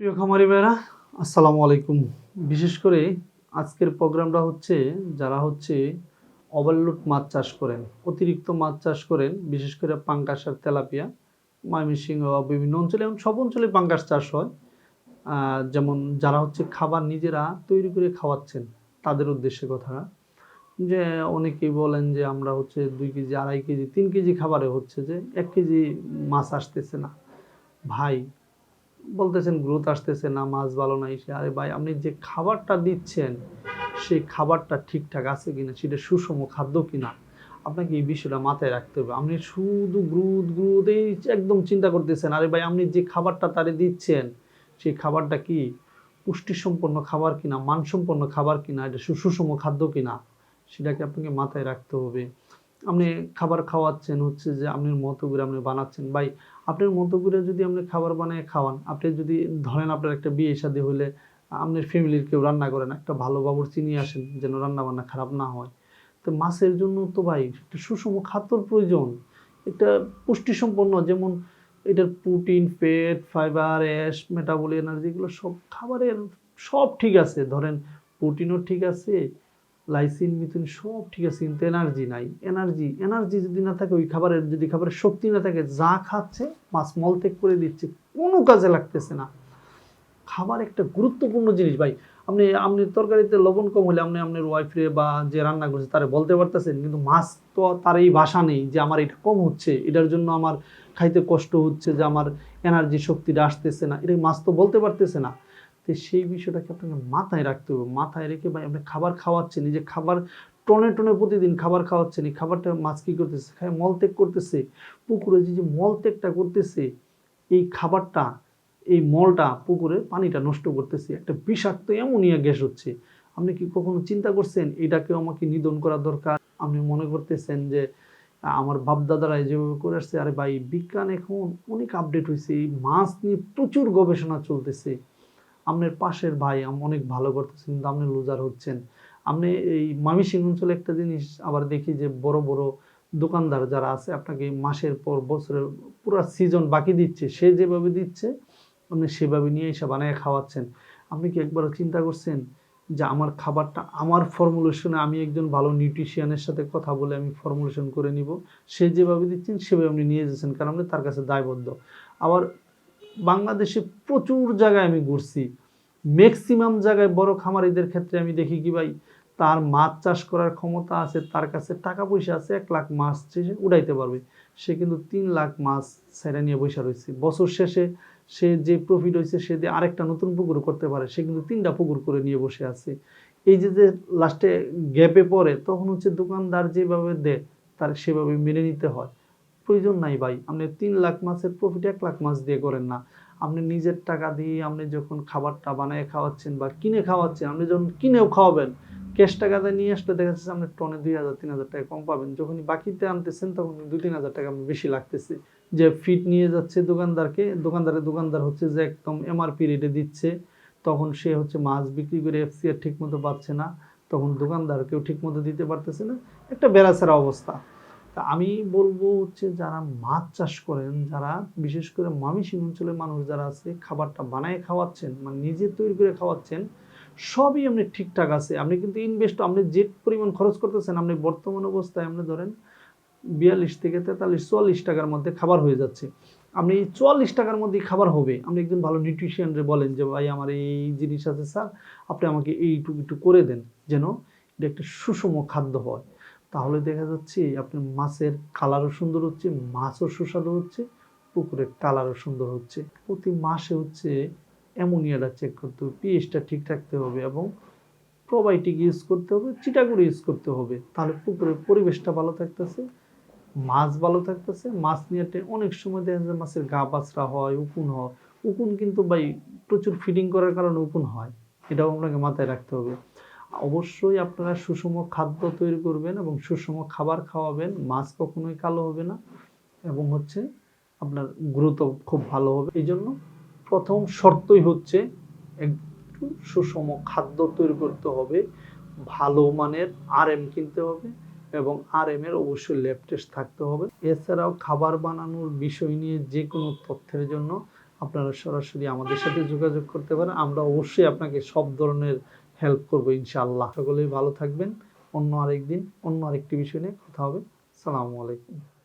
প্রিয় খামারি ভাইরা আসসালামু আলাইকুম। বিশেষ করে আজকের প্রোগ্রামটা হচ্ছে, যারা হচ্ছে ওভারলোড মাছ চাষ করেন, অতিরিক্ত মাছ চাষ করেন, বিশেষ করে পাঙ্কাস আর তেলাপিয়া, ময়মনসিংহ বিভিন্ন অঞ্চলে এবং সব অঞ্চলে পাঙ্কাস চাষ হয়। যেমন যারা হচ্ছে খাবার নিজেরা তৈরি করে খাওয়াচ্ছেন, তাদের উদ্দেশ্যে কথা যে অনেকেই বলেন যে আমরা হচ্ছে দুই কেজি, আড়াই কেজি, তিন কেজি খাবারে হচ্ছে যে এক কেজি মাছ আসতেছে না। ভাই বলতেছেন, গ্রোথ আসতেছে না মাছ ভালো নাই সে আরে ভাই, আপনি যে খাবারটা দিচ্ছেন, সেই খাবারটা ঠিকঠাক আছে কিনা? সেটা সুষম খাদ্য কিনা? আপনাকে এই বিষয়টা মাথায় রাখতে হবে। আপনি শুধু গ্রুদ গ্রুদ এই একদম চিন্তা করতেছেন, আরে ভাই, আপনি যে খাবারটা তারে দিচ্ছেন, সেই খাবারটা কি পুষ্টিসম্পন্ন খাবার কিনা, মানসম্পন্ন খাবার কিনা, এটা সুষম খাদ্য কিনা? সেটাকে আপনাকে মাথায় রাখতে হবে। আপনি খাবার খাওয়াচ্ছেন হচ্ছে যে আপনার মতো করে আপনি বানাচ্ছেন। ভাই, আপনার মতো করে যদি আপনি খাবার বানিয়ে খাওয়ান, আপনি যদি ধরেন আপনার একটা বিয়ে শাদী হলে আপনার ফ্যামিলির কেউ রান্না করেন একটা ভালো বাবুর চিনি আসেন যেন রান্না বান্না খারাপ না হয়। তো মাছের জন্য তো ভাই, একটা সুষম খাদ্যর প্রয়োজন। একটা পুষ্টিসম্পন্ন, যেমন এটার protein fat fibre ash metabolic energy এগুলো সব খাবারের সব ঠিক আছে। ধরেন প্রোটিনও ঠিক আছে লাইসিন, মিথুন, সব ঠিক আছে, কিন্তু এনার্জি নাই। এনার্জি এনার্জি যদি না থাকে, ওই খাবারের, যদি খাবারের শক্তি না থাকে, যা খাচ্ছে, মাছ মলত্যাগ করে দিচ্ছে, কোনো কাজে লাগতেছে না। খাবার একটা গুরুত্বপূর্ণ জিনিস, ভাই। আপনি আপনি তরকারিতে লবণ কম হলে আপনি আপনার ওয়াইফরে বা যে রান্না করছে, তারে বলতে পারতেছেন, কিন্তু মাছ তো তার এই ভাষা নেই যে আমার এটা কম হচ্ছে, এটার জন্য আমার খাইতে কষ্ট হচ্ছে যে আমার এনার্জি শক্তিটা আসতেছে না। এটা মাছ তো বলতে পারতেছে না। তো সেই বিষয়টাকে আপনাকে মাথায় রাখতে হবে। মাথায় রেখে ভাই আপনি খাবার খাওয়াচ্ছেন যে খাবার টনে টনে প্রতিদিন খাবার খাওয়াচ্ছেন, এই খাবারটা মাছ কী করতেছে? খায় মলত্যাগ করতেছে। পুকুরে যে যে মলত্যাগটা করতেছে, এই খাবারটা, এই মলটা পুকুরে পানিটা নষ্ট করতেছে। একটা বিষাক্ত অ্যামোনিয়া গ্যাস হচ্ছে। আপনি কি কখনো চিন্তা করছেন এটাকে আমাকে নিধন করা দরকার? আপনি মনে করতেছেন যে, আমার বাপদাদারা যেভাবে করে আসছে। আরে ভাই, বিজ্ঞান এখন অনেক আপডেট হয়েছে এই মাছ নিয়ে প্রচুর গবেষণা চলতেছে। আপনার পাশের ভাই অনেক ভালো করতেছেন, কিন্তু আপনি লুজার হচ্ছেন। আপনি এই মামিসিং অঞ্চলে একটা জিনিস আবার দেখি যে বড় বড় দোকানদার যারা আছে, আপনাকে মাসের পর বছরের পুরো সিজন বাকি দিচ্ছে, সে যেভাবে দিচ্ছে, আপনি সেভাবে নিয়ে এসে বানিয়ে খাওয়াচ্ছেন। আপনি কি একবারও চিন্তা করছেন যে আমার খাবারটা, আমার ফর্মুলেশনে আমি একজন ভালো নিউট্রিশিয়ানের সাথে কথা বলে আমি ফর্মুলেশন করে নিব? সে যেভাবে দিচ্ছেন, সেভাবে আপনি নিয়ে যাচ্ছেন, কারণ আপনি তার কাছে দায়বদ্ধ। আবার বাংলাদেশে প্রচুর জায়গায় আমি ঘুরছি। ম্যাক্সিমাম জায়গায় বড় খামারিদের ক্ষেত্রে আমি দেখি কি ভাই, তার মাছ চাষ করার ক্ষমতা আছে, তার কাছে টাকা পয়সা আছে, এক লাখ মাছ সে উড়াইতে পারবে। সে কিন্তু তিন লাখ মাছ ছেড়ে নিয়ে বসে রয়েছে। বছর শেষে সে যে প্রফিট হয়েছে, সে দিয়ে আরেকটা নতুন পুকুর করতে পারে। সে কিন্তু তিনটা পুকুর করে নিয়ে বসে আছে। এই যে যে লাস্টে গ্যাপে পড়ে, তখন হচ্ছে দোকানদার যেভাবে দেয়, তার সেভাবে মেনে নিতে হয়। প্রয়োজন নাই ভাই। আপনি তিন লাখ মাছের প্রফিট এক লাখ মাছ দিয়ে করেন না। আপনি নিজের টাকা দিয়ে আপনি যখন খাবারটা বানিয়ে খাওয়াচ্ছেন বা কিনে খাওয়াচ্ছেন, আপনি যখন কিনেও খাওয়াবেন ক্যাশ টাকাতে নিয়ে আসলে দেখা যাচ্ছে আপনি টনে দুই হাজার, তিন হাজার টাকা কম পাবেন। যখনই বাকিতে আনতেছেন, তখন দুই, তিন হাজার টাকা বেশি লাগতেছে। যে ফিট নিয়ে যাচ্ছে দোকানদারকে দোকানদারের দোকানদার হচ্ছে যে একদম এমআরপি রেটে দিচ্ছে, তখন সে হচ্ছে মাছ বিক্রি করে এফসিআর ঠিক মতো পাচ্ছে না, তখন দোকানদারকেও ঠিক মতো দিতে পারতেছে না। একটা বেড়াচেরা অবস্থা। তা আমি বলব হচ্ছে যারা মাছ চাষ করেন, যারা বিশেষ করে মামিসিং অঞ্চলের মানুষ যারা আছে, খাবারটা বানায় খাওয়াচ্ছেন মানে নিজে তৈরি করে খাওয়াচ্ছেন, সবই আপনি ঠিকঠাক আছে। আপনি কিন্তু ইনভেস্ট আপনি যে পরিমাণ খরচ করতেছেন, আপনি বর্তমান অবস্থায় আপনি ধরেন বিয়াল্লিশ থেকে তেতাল্লিশ, চুয়াল্লিশ টাকার মধ্যে খাবার হয়ে যাচ্ছে। আপনি চুয়াল্লিশ টাকার মধ্যেই খাবার হবে। আপনি একজন ভালো নিউট্রিশিয়ানরে বলেন যে, ভাই, আমার এই জিনিস আছে, স্যার, আপনি আমাকে এইটুকু, একটু করে দেন। যেন এটা একটা সুষম খাদ্য হয়। তাহলে দেখা যাচ্ছে আপনার মাছের কালারও সুন্দর হচ্ছে, মাছও সুস্বাদু হচ্ছে, পুকুরের কালারও সুন্দর হচ্ছে। প্রতি মাসে হচ্ছে অ্যামোনিয়াটা চেক করতে হবে পিএইচটা ঠিক রাখতে হবে এবং প্রোবায়োটিক ইউজ করতে হবে, চিটাগুড়ি ইউজ করতে হবে। তাহলে পুকুরের পরিবেশটা ভালো থাকতেছে, মাছ ভালো থাকতেছে। মাছ নিয়ে অনেক সময় দেখা যায় মাছের গা বাছরা হয়, উকুন হয়। উকুন কিন্তু ভাই প্রচুর ফিডিং করার কারণে উকুন হয়। এটাও আপনাকে মাথায় রাখতে হবে। অবশ্যই আপনারা সুষম খাদ্য তৈরি করবেন এবং সুষম খাবার খাওয়াবেন, মাছ কখনোই কালো হবে না এবং হচ্ছে আপনার গ্রোথ খুব ভালো হবে। এই জন্য প্রথম শর্তই হচ্ছে একটু সুষম খাদ্য তৈরি করতে হবে, ভালো মানের আর এম কিনতে হবে এবং আর এম এর অবশ্যই ল্যাব টেস্ট থাকতে হবে। এছাড়াও খাবার বানানোর বিষয় নিয়ে যে কোনো তথ্যের জন্য আপনারা সরাসরি আমাদের সাথে যোগাযোগ করতে পারেন। আমরা অবশ্যই আপনাকে সব ধরনের হেল্প করব ইনশাআল্লাহ। সকলেই ভালো থাকবেন। অন্য আরেকদিন অন্য আরেকটি বিষয় নিয়ে কথা হবে। সালামু আলাইকুম।